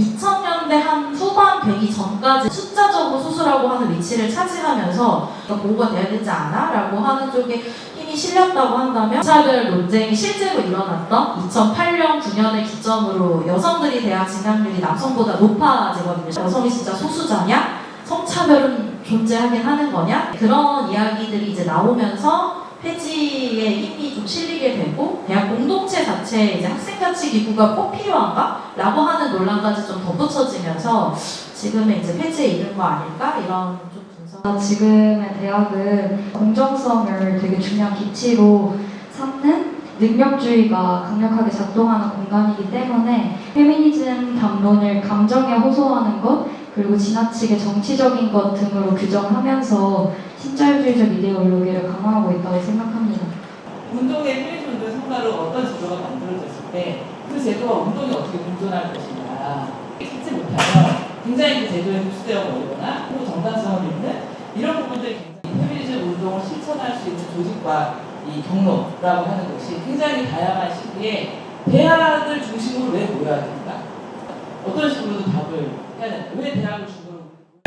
2000년대 한 후반 되기 전까지 숫자적으로 소수라고 하는 위치를 차지하면서 이거 보호가 돼야 되지 않아? 라고 하는 쪽에 힘이 실렸다고 한다면 차별 논쟁이 실제로 일어났던 2008년 9년을 기점으로 여성들이 대학 진학률이 남성보다 높아지거든요. 여성이 진짜 소수자냐? 성차별은 존재하긴 하는 거냐? 그런 이야기들이 이제 나오면서 폐지에 힘이 좀 실리게 되고 대학 공동체 자체에 이제 학생자치 기구가 꼭 필요한가? 라고 하는 논란까지 좀 덧붙여지면서 지금의 이제 폐지에 이른 거 아닐까? 이런 좀 분석. 지금의 대학은 공정성을 되게 중요한 기치로 삼는 능력주의가 강력하게 작동하는 공간이기 때문에 페미니즘 담론을 감정에 호소하는 것 그리고 지나치게 정치적인 것 등으로 규정하면서 신자유주의적 이데올로기를 강화하고 있다고 생각합니다. 운동의 운동 성과로 어떤 제도가 만들어졌을 때 그 제도와 운동이 어떻게 공존할 것인가 찾지 못하면 굉장히 그 제도에 흡수되어 버리거나 또 정당성을 잃는 이런 부분들이 굉장히 페미니즘 운동을 실천할 수 있는 조직과 이 경로라고 하는 것이 굉장히 다양한 시기에 대학을 중심으로 왜 모여야 됩니까? 어떤 식으로도 답을 해야 되는데 왜 대학을 중심으로